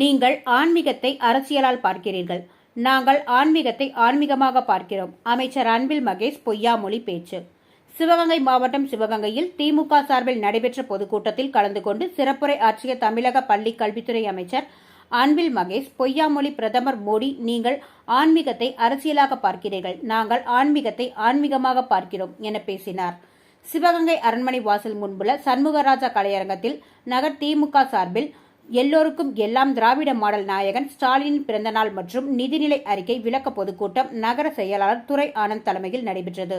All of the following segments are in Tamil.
நீங்கள் ஆன்மீகத்தை அரசியலால் பார்க்கிறீர்கள். நாங்கள் ஆன்மீகத்தை ஆன்மீகமாக பார்க்கிறோம். அமைச்சர் அன்பில் மகேஷ் பொய்யாமொழி பேச்சு. சிவகங்கை மாவட்டம் சிவகங்கையில் திமுக சார்பில் நடைபெற்ற பொதுக்கூட்டத்தில் கலந்து கொண்டு சிறப்புரை ஆற்றிய தமிழக பள்ளி கல்வித்துறை அமைச்சர் அன்பில் மகேஷ் பொய்யாமொழி பிரதமர் மோடி நீங்கள் ஆன்மீகத்தை அரசியலாக பார்க்கிறீர்கள். நாங்கள் ஆன்மீகத்தை ஆன்மீகமாக பார்க்கிறோம் என பேசினார். சிவகங்கை அரண்மனை வாசல் முன்புள்ள சண்முகராஜா கலையரங்கத்தில் நகர் திமுக சார்பில் எல்லோருக்கும் எல்லாம் திராவிட மாடல் நாயகன் ஸ்டாலின் பிறந்தநாள் மற்றும் நிதிநிலை அறிக்கை விளக்க பொதுக்கூட்டம் நகர செயலாளர் துறை ஆனந்த் தலைமையில் நடைபெற்றது.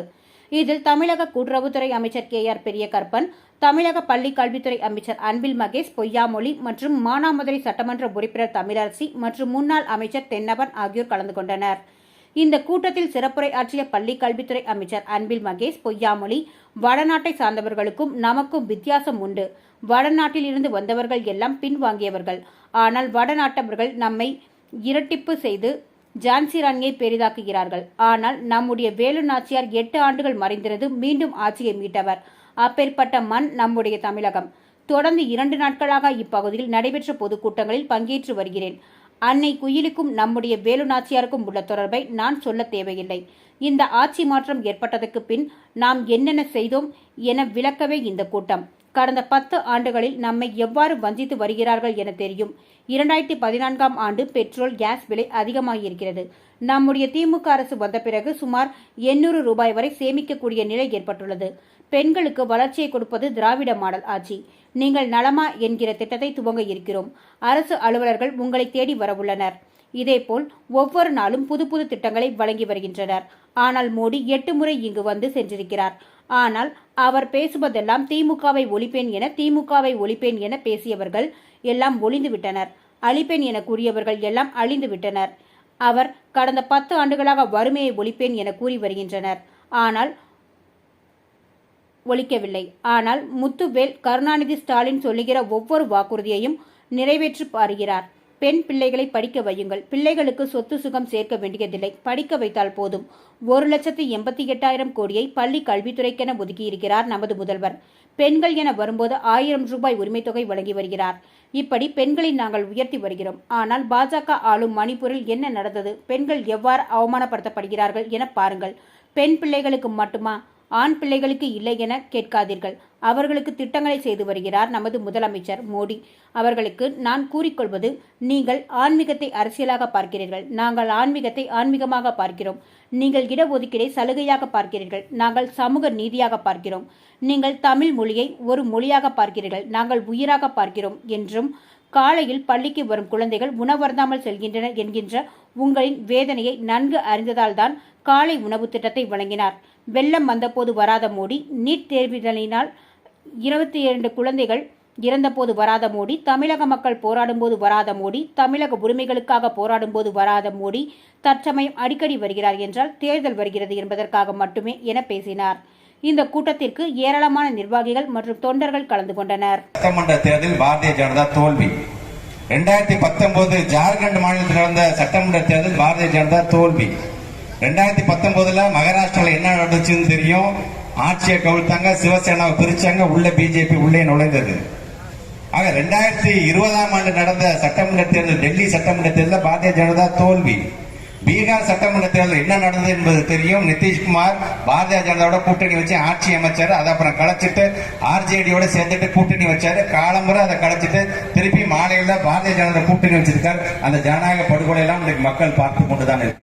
இதில் தமிழக கூட்டுறவுத்துறை அமைச்சர் கே ஆர் பெரியகற்பன் தமிழக பள்ளி கல்வித்துறை அமைச்சர் அன்பில் மகேஷ் பொய்யாமொழி மற்றும் மானாமதுரை சட்டமன்ற உறுப்பினர் தமிழரசி மற்றும் முன்னாள் அமைச்சர் தென்னவன் ஆகியோர் கலந்து கொண்டனர். இந்த கூட்டத்தில் சிறப்புரை ஆற்றிய பள்ளி கல்வித்துறை அமைச்சர் அன்பில் மகேஷ் பொய்யாமொழி வடநாட்டை சார்ந்தவர்களுக்கும் நமக்கும் வித்தியாசம் உண்டு. வடநாட்டில் இருந்து வந்தவர்கள் எல்லாம் பின்வாங்கியவர்கள். ஆனால் வடநாட்டவர்கள் நம்மை இரட்டிப்பு செய்து ஜான்சி ராணியை பெரிதாக்குகிறார்கள். ஆனால் நம்முடைய வேலு நாச்சியார் எட்டு ஆண்டுகள் மறைந்திருந்து மீண்டும் ஆட்சியை மீட்டவர். அப்பேற்பட்ட மண் நம்முடைய தமிழகம். தொடர்ந்து இரண்டு நாட்களாக இப்பகுதியில் நடைபெற்ற பொதுக்கூட்டங்களில் பங்கேற்று வருகிறேன். அன்னை குயிலுக்கும் நம்முடைய வேலு நாச்சியாருக்கும் உள்ள தொடர்பை நான் சொல்ல தேவையில்லை. இந்த ஆட்சி மாற்றம் ஏற்பட்டதற்கு பின் நாம் என்னென்ன செய்தோம் என விளக்கவே இந்த கூட்டம். கடந்த பத்து ஆண்டுகளில் நம்மை எவ்வாறு வஞ்சித்து வருகிறார்கள் என தெரியும். இரண்டாயிரத்தி பதினான்காம் ஆண்டு பெட்ரோல் கேஸ் விலை அதிகமாகியிருக்கிறது. நம்முடைய திமுக அரசு வந்த பிறகு சுமார் எண்ணூறு ரூபாய் வரை சேமிக்கக்கூடிய நிலை ஏற்பட்டுள்ளது. பெண்களுக்கு வளர்ச்சியை கொடுப்பது திராவிட மாடல் ஆட்சி. நீங்கள் நலமா என்கிற திட்டத்தை துவங்க இருக்கிறோம். அரசு அலுவலர்கள் உங்களை தேடி வரவுள்ளனர். இதேபோல் ஒவ்வொரு நாளும் புது புது திட்டங்களை வழங்கி வருகின்றனர். ஆனால் மோடி எட்டு முறை இங்கு வந்து சென்றிருக்கிறார். ஆனால் அவர் பேசுவதெல்லாம் திமுகவை ஒழிப்பேன் என திமுகவை ஒழிப்பேன் என பேசியவர்கள் எல்லாம் ஒளிந்து விட்டனர். அழிப்பேன் என கூறியவர்கள் எல்லாம் அழிந்து விட்டனர். அவர் கடந்த பத்து ஆண்டுகளாக வறுமையை ஒழிப்பேன் என கூறி வருகின்றனர். ஆனால் ஒழிக்கவில்லை. ஆனால் முத்துவேல் கருணாநிதி ஸ்டாலின் சொல்லுகிற ஒவ்வொரு வாக்குறுதியையும் நிறைவேற்றி பாருகிறார். பெண் பிள்ளைகளை படிக்க வையுங்கள். பிள்ளைகளுக்கு சொத்து சுகம் சேர்க்க வேண்டியதில்லை. படிக்க வைத்தால் போதும். ஒரு லட்சத்தி எண்பத்தி எட்டாயிரம் கோடியை பள்ளி கல்வித்துறைக்கென ஒதுக்கியிருக்கிறார் நமது முதல்வர். பெண்கள் என வரும்போது ஆயிரம் ரூபாய் உரிமை தொகை வழங்கி வருகிறார். இப்படி பெண்களை நாங்கள் உயர்த்தி வருகிறோம். ஆனால் பாஜக ஆளும் மணிப்பூரில் என்ன நடந்தது? பெண்கள் எவ்வாறு அவமானப்படுத்தப்படுகிறார்கள் என பாருங்கள். பெண் பிள்ளைகளுக்கு மட்டுமா? ஆண் பிள்ளைகளுக்கு இல்லை என கேட்காதீர்கள். அவர்களுக்கு திட்டங்களை செய்து வருகிறார் நமது முதலமைச்சர் மோடி. அவர்களுக்கு நான் கூறிக்கொள்வது நீங்கள் ஆன்மீகத்தை அரசியலாக பார்க்கிறீர்கள். நாங்கள் ஆன்மீகத்தை ஆன்மீகமாக பார்க்கிறோம். நீங்கள் இடஒதுக்கீடை சலுகையாக பார்க்கிறீர்கள். நாங்கள் சமூக நீதியாக பார்க்கிறோம். நீங்கள் தமிழ் மொழியை ஒரு மொழியாக பார்க்கிறீர்கள். நாங்கள் உயிராக பார்க்கிறோம் என்றும் காலையில் பள்ளிக்கு வரும் குழந்தைகள் உணவருந்தாமல் செல்கின்றனர் என்கின்ற உங்களின் வேதனையை நன்கு அறிந்ததால்தான் காலை உணவு திட்டத்தை வழங்கினார். வெள்ளம் வந்தபோது வராத மோடி நீட் தேர்விதலினால் இருபத்தி இரண்டு குழந்தைகள் இறந்தபோது வராத மோடி தமிழக மக்கள் போராடும்போது வராத மோடி தமிழக உரிமைகளுக்காக போராடும்போது வராத மோடி தற்சமயம் அடிக்கடி வருகிறார் என்றால் தேர்தல் வருகிறது என்பதற்காக மட்டுமே என பேசினார். இந்த கூட்டத்திற்கு ஏராளமான நிர்வாகிகள் மற்றும் தொண்டர்கள் கலந்து கொண்டனர். சட்டமன்ற தேர்தலில் பாரதிய ஜனதா தோல்வி. இரண்டாயிரத்தி பத்தொன்பது ஜார்க்கண்ட் மாநிலத்தில் நடந்த சட்டமன்ற தேர்தல் பாரதிய ஜனதா தோல்வி. ரெண்டாயிரத்தி பத்தொன்பதுல மகாராஷ்டிரால என்ன நடந்துச்சுன்னு தெரியும். ஆட்சியை கவிழ்த்தாங்க சிவசேனாவை பிரிச்சாங்க உள்ள பிஜேபி உள்ளே நுழைந்தது. ஆக ரெண்டாயிரத்தி இருபதாம் ஆண்டு நடந்த சட்டமன்ற தேர்தல் டெல்லி சட்டமன்ற தேர்தலில் பாரதிய ஜனதா தோல்வி. பீகார் சட்டமன்ற தேர்தல் என்ன நடந்தது என்பது தெரியும். நிதிஷ்குமார் பாரதிய ஜனதாவோட கூட்டணி வச்சு ஆட்சி அமைச்சாரு. அதை அப்புறம் கலைச்சிட்டு ஆர்ஜேடியோட சேர்ந்துட்டு கூட்டணி வச்சாரு. காலம்புற அதை கலைச்சிட்டு திருப்பி மாலையில பாரதிய ஜனதா கூட்டணி வச்சிருக்காரு. அந்த ஜனநாயக படுகொலை எல்லாம் இன்னைக்கு மக்கள் பார்த்து கொண்டுதான் இருக்கு.